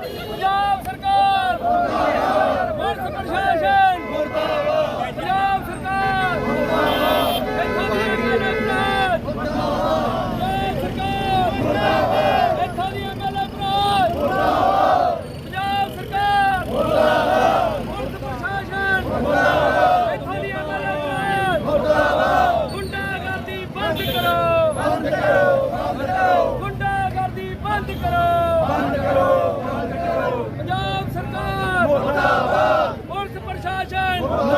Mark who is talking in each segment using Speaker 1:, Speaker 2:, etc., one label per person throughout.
Speaker 1: ਪੰਜਾਬ ਸਰਕਾਰ! ਪੁਲਿਸ ਪ੍ਰਸ਼ਾਸਨ! ਮੁਰਦਾਬਾਦ ਪੰਜਾਬ ਸਰਕਾਰ! ਮੁਰਦਾਬਾਦ ਇੱਥੋਂ ਦੀ ਐਮਐਲਏ ਬਰਾਜ ਪੰਜਾਬ ਸਰਕਾਰ! ਮੁਰਦਾਬਾਦ ਇੱਥੋਂ ਦੀ ਐਮਐਲਏ ਮੁਰਦਾਬਾਦ ਪੰਜਾਬ ਸਰਕਾਰ! ਮੁਰਦਾਬਾਦ ਪੁਲਿਸ ਪ੍ਰਸ਼ਾਸਨ! ਮੁਰਦਾਬਾਦ ਇੱਥੋਂ ਦੀ ਐਮਐਲਏ ਮੁਰਦਾਬਾਦ ਗੁੰਡਾਗਰਦੀ ਬੰਦ ਕਰੋ! ਬੰਦ ਕਰੋ ਬੰਦ ਕਰੋ ਗੁੰਡਾਗਰਦੀ ਬੰਦ ਕਰੋ ਬੰਦ ਕਰੋ! No.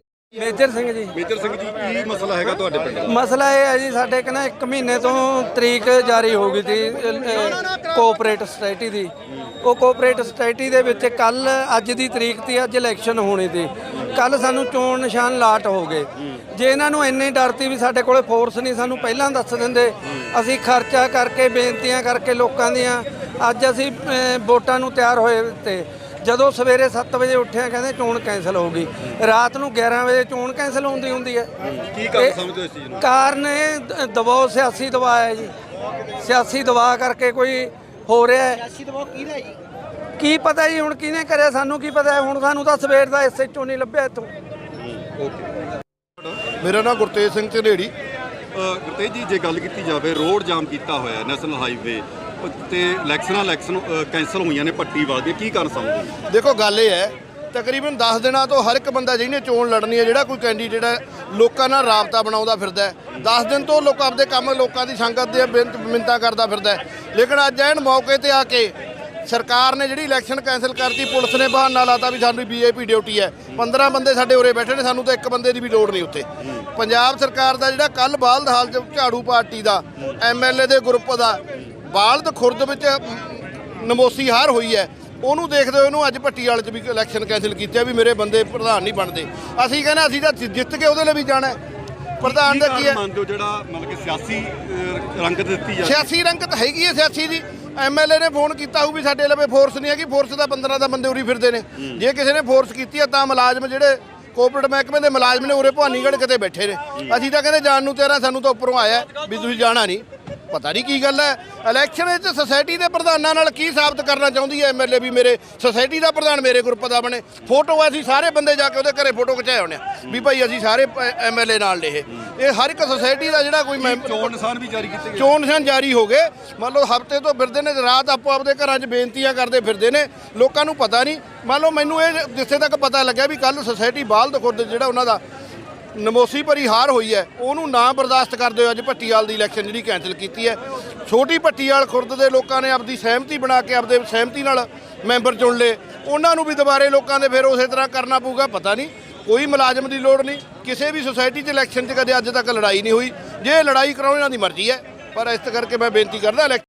Speaker 2: Major Singh ji.
Speaker 3: Major Singh ji ਕੀ ਮਸਲਾ ਹੈਗਾ ਤੁਹਾਡੇ ਪਿੰਡ ਦਾ?
Speaker 2: ਮਸਲਾ ਇਹ ਹੈ ਜੀ ਸਾਡੇ ਕਹਿੰਦਾ 1 ਮਹੀਨੇ ਤੋਂ ਤਰੀਕ ਜਾਰੀ ਹੋ ਗਈ ਸੀ ਕੋਆਪਰੇਟ ਸੋਸਾਇਟੀ ਦੀ। ਉਹ ਕੋਆਪਰੇਟ ਸੋਸਾਇਟੀ ਦੇ ਵਿੱਚ ਕੱਲ ਅੱਜ ਦੀ ਤਰੀਕ ਤੇ ਅੱਜ ਇਲੈਕਸ਼ਨ ਹੋਣੀ ਸੀ ਕੱਲ ਸਾਨੂੰ ਚੋਣ ਨਿਸ਼ਾਨ ਲਾਟ ਹੋ ਗਏ। ਜੇ ਇਹਨਾਂ ਨੂੰ ਇੰਨੀ ਡਰ ਤੀ ਵੀ ਸਾਡੇ ਕੋਲੇ ਫੋਰਸ ਨਹੀਂ ਸਾਨੂੰ ਪਹਿਲਾਂ ਦੱਸ ਦਿੰਦੇ। ਅਸੀਂ ਖਰਚਾ ਕਰਕੇ ਬੇਨਤੀਆਂ ਕਰਕੇ ਲੋਕਾਂ ਦੀਆਂ ਅੱਜ ਅਸੀਂ ਵੋਟਾਂ ਨੂੰ ਤਿਆਰ ਹੋਏ ਤੇ। ਜਦੋਂ ਸਵੇਰੇ 7 ਵਜੇ ਉੱਠਿਆ ਕਹਿੰਦੇ ਚੋਣ ਕੈਂਸਲ ਹੋ ਗਈ। ਰਾਤ ਨੂੰ 11 ਵਜੇ ਚੋਣ ਕੈਂਸਲ ਹੁੰਦੀ ਹੁੰਦੀ ਹੈ।
Speaker 3: ਕੀ ਕਾਰਨ ਸਮਝਦੇ ਹੋ ਇਸ ਚੀਜ਼ ਨੂੰ?
Speaker 2: ਕਾਰਨ ਇਹ ਦ- ਦਬਾਅ ਸਿਆਸੀ ਦਬਾਅ ਹੈ ਜੀ। ਸਿਆਸੀ ਦਬਾਅ ਕਰਕੇ ਕੋਈ ਹੋ ਰਿਹਾ ਹੈ। ਸਿਆਸੀ ਦਬਾਅ ਕਿਹਦਾ ਜੀ? ਕੀ ਪਤਾ ਜੀ ਹੁਣ ਕਿਹਨੇ ਕਰਿਆ ਸਾਨੂੰ ਕੀ ਪਤਾ ਹੈ? ਹੁਣ ਸਾਨੂੰ ਤਾਂ ਸਵੇਰ ਦਾ ਐਸਐਚਓ ਨਹੀਂ ਲੱਭਿਆ ਇੱਥੋਂ।
Speaker 4: ਮੇਰਾ ਨਾਮ ਗੁਰਤੇਜ ਸਿੰਘ ਝਨੇੜੀ
Speaker 3: ਗੁਰਤੇਜ ਜੀ ਜੇ ਗੱਲ ਕੀਤੀ ਜਾਵੇ ਰੋਡ ਜਾਮ ਕੀਤਾ ਹੋਇਆ ਨੈਸ਼ਨਲ ਹਾਈਵੇ ਤੇ ਇਲੈਕਸ਼ਨਾਂ ਇਲੈਕਸ਼ਨ ਕੈਂਸਲ ਹੋਈਆਂ ਨੇ ਪੱਟੀ ਵਾਲ ਦੀਆਂ ਕੀ ਕਾਰਨ ਸਮਝਦੇ?
Speaker 4: ਦੇਖੋ ਗੱਲ ਇਹ ਹੈ ਤਕਰੀਬਨ 10 ਦਿਨਾਂ ਤੋਂ ਹਰ ਇੱਕ ਬੰਦਾ ਜਿਹਨੇ ਚੋਣ ਲੜਨੀ ਹੈ ਜਿਹੜਾ ਕੋਈ ਕੈਂਡੀਡੇਟ ਹੈ ਲੋਕਾਂ ਨਾਲ ਰਾਬਤਾ ਬਣਾਉਂਦਾ ਫਿਰਦਾ ਹੈ। 10 ਦਿਨ ਤੋਂ ਲੋਕ ਆਪਦੇ ਕੰਮ ਲੋਕਾਂ ਦੀ ਸੰਗਤ ਦੇ ਬੇਨਤ- ਮਿੰਨਤਾਂ ਕਰਦਾ ਫਿਰਦਾ ਹੈ। ਲੇਕਿਨ ਅੱਜ ਐਨ ਮੌਕੇ ਤੇ ਆ ਕੇ ਸਰਕਾਰ ਨੇ ਜਿਹੜੀ ਇਲੈਕਸ਼ਨ ਕੈਂਸਲ ਕਰਤੀ ਪੁਲਿਸ ਨੇ ਬਹਾਨਾ ਲਾਤਾ ਵੀ ਸਾਨੂੰ ਵੀਆਈਪੀ ਡਿਊਟੀ ਹੈ। 15 ਬੰਦੇ ਸਾਡੇ ਉਰੇ ਬੈਠੇ ਨੇ ਸਾਨੂੰ ਤਾਂ ਇੱਕ ਬੰਦੇ ਦੀ ਵੀ ਲੋੜ ਨਹੀਂ ਉੱਥੇ। ਪੰਜਾਬ ਸਰਕਾਰ ਦਾ ਜਿਹੜਾ ਕੱਲ ਬਾਲਦ ਹਾਲ ਚ ਝਾੜੂ ਪਾਰਟੀ ਦਾ ਐਮਐਲਏ ਦੇ ਗਰੁੱਪ ਦਾ ਬਾਲਦ ਖੁਰਦ ਵਿੱਚ ਨਮੋਸੀ ਹਾਰ ਹੋਈ ਹੈ। ਉਹਨੂੰ ਦੇਖਦੇ ਹੋਏ ਉਹਨੂੰ ਅੱਜ ਪੱਟੀ ਵਾਲੇ ਚ ਵੀ ਇਲੈਕਸ਼ਨ ਕੈਂਸਲ ਕੀਤਾ ਵੀ ਮੇਰੇ ਬੰਦੇ ਪ੍ਰਧਾਨ ਨਹੀਂ ਬਣਦੇ। ਅਸੀਂ ਕਹਿੰਦੇ ਅਸੀਂ ਤਾਂ ਜਿੱਤ ਕੇ ਉਹਦੇ ਲਈ ਵੀ ਜਾਣਾ। ਪ੍ਰਧਾਨ ਦਾ ਕੀ ਹੈ?
Speaker 3: ਕਾਰਨ ਮੰਨਦੇ ਹੋ ਜਿਹੜਾ ਮਤਲਬ ਕਿ ਸਿਆਸੀ ਰੰਗਤ ਦਿੱਤੀ ਜਾਂਦੀ
Speaker 4: ਸਿਆਸੀ ਰੰਗਤ ਹੈਗੀ ਹੈ ਸਿਆਸੀ ਦੀ। ਐਮਐਲਏ ਨੇ ਫੋਨ ਕੀਤਾ ਹੋਊ ਵੀ ਸਾਡੇ ਲਵੇ ਫੋਰਸ ਨਹੀਂ ਹੈਗੀ ਫੋਰਸ ਦਾ 15 ਦਾ ਬੰਦੇ ਉਰੀ ਫਿਰਦੇ ਨੇ। ਜੇ ਕਿਸੇ ਨੇ ਫੋਰਸ ਕੀਤੀ ਹੈ ਤਾਂ ਮੁਲਾਜ਼ਮ ਜਿਹੜੇ ਕੋਆਪਰੇਟ ਮਹਿਕਮੇ ਦੇ ਮੁਲਾਜ਼ਮ ਨੇ ਉਰੇ ਭਵਾਨੀਗੜ੍ਹ ਕਿਤੇ ਬੈਠੇ ਨੇ। ਅਸੀਂ ਤਾਂ ਕਹਿੰਦੇ ਜਾਣ ਨੂੰ ਤੇਰਾ ਸਾਨੂੰ ਤਾਂ ਉੱਪਰੋਂ ਆਇਆ ਵੀ ਤੁਸੀਂ ਜਾਣਾ ਨਹੀਂ। ਪਤਾ ਨਹੀਂ ਕੀ ਗੱਲ ਹੈ। ਇਲੈਕਸ਼ਨ ਵਿੱਚ ਸੁਸਾਇਟੀ ਦੇ ਪ੍ਰਧਾਨਾਂ ਨਾਲ ਕੀ ਸਾਬਤ ਕਰਨਾ ਚਾਹੁੰਦੀ ਹੈ ਐਮਐਲਏ ਵੀ ਮੇਰੇ? ਸੁਸਾਇਟੀ ਦਾ ਪ੍ਰਧਾਨ ਮੇਰੇ ਗਰੁੱਪ ਦਾ ਬਣੇ। ਫੋਟੋ ਅਸੀਂ ਸਾਰੇ ਬੰਦੇ ਜਾ ਕੇ ਉਹਦੇ ਘਰੇ ਫੋਟੋ ਖਿਚਾਏ ਹੋਣੇ ਆ। ਵੀ ਭਾਈ ਅਸੀਂ ਸਾਰੇ ਐਮਐਲਏ ਨਾਲ ਨੇ ਇਹ। ਇਹ ਹਰ ਇੱਕ ਸੁਸਾਇਟੀ ਦਾ ਜਿਹੜਾ ਕੋਈ ਮੈਂਬਰ
Speaker 3: ਚੋਣ ਨਿਸ਼ਾਨ ਵੀ ਜਾਰੀ ਕੀਤੇ ਗਏ
Speaker 4: ਚੋਣ ਨਿਸ਼ਾਨ ਜਾਰੀ ਹੋ ਗਏ। ਮੰਨ ਲਓ ਹਫ਼ਤੇ ਤੋਂ ਫਿਰਦੇ ਨੇ ਰਾਤ ਆਪੋ ਆਪਦੇ ਘਰਾਂ 'ਚ ਬੇਨਤੀਆਂ ਕਰਦੇ ਫਿਰਦੇ ਨੇ। ਲੋਕਾਂ ਨੂੰ ਪਤਾ ਨਹੀਂ। ਮੰਨ ਲਓ ਮੈਨੂੰ ਇਹ ਜਿੱਥੇ ਤੱਕ ਪਤਾ ਲੱਗਿਆ ਵੀ ਕੱਲ ਸੁਸਾਇਟੀ ਬਾਲਦ ਖੁਰਦ ਜਿਹੜਾ ਉਹਨਾਂ ਦਾ ਨਮੋਸੀ ਭਰੀ ਹਾਰ ਹੋਈ ਹੈ। ਉਹਨੂੰ ਨਾ ਬਰਦਾਸ਼ਤ ਕਰਦੇ ਹੋਏ ਅੱਜ ਭੱਟੀਵਾਲ ਦੀ ਇਲੈਕਸ਼ਨ ਜਿਹੜੀ ਕੈਂਸਲ ਕੀਤੀ ਹੈ। ਛੋਟੀ ਭੱਟੀਵਾਲ ਖੁਰਦ ਦੇ ਲੋਕਾਂ ਨੇ ਆਪਦੀ ਸਹਿਮਤੀ ਬਣਾ ਕੇ ਆਪਦੇ ਸਹਿਮਤੀ ਨਾਲ ਮੈਂਬਰ ਚੁਣ ਲਏ। ਉਹਨਾਂ ਨੂੰ ਵੀ ਦੁਬਾਰੇ ਲੋਕਾਂ ਦੇ ਫਿਰ ਉਸੇ ਤਰ੍ਹਾਂ ਕਰਨਾ ਪਊਗਾ, ਪਤਾ ਨਹੀਂ। ਕੋਈ ਮੁਲਾਜ਼ਮ ਦੀ ਲੋੜ ਨਹੀਂ। ਕਿਸੇ ਵੀ ਸੁਸਾਇਟੀ 'ਚ ਇਲੈਕਸ਼ਨ 'ਚ ਕਦੇ ਅੱਜ ਤੱਕ ਲੜਾਈ ਨਹੀਂ ਹੋਈ। ਜੇ ਲੜਾਈ ਕਰਾਉਣ ਇਹਨਾਂ ਦੀ ਮਰਜ਼ੀ ਹੈ। ਪਰ ਇਸ ਕਰਕੇ ਮੈਂ ਬੇਨਤੀ ਕਰਦਾ ਇਲੈਕ-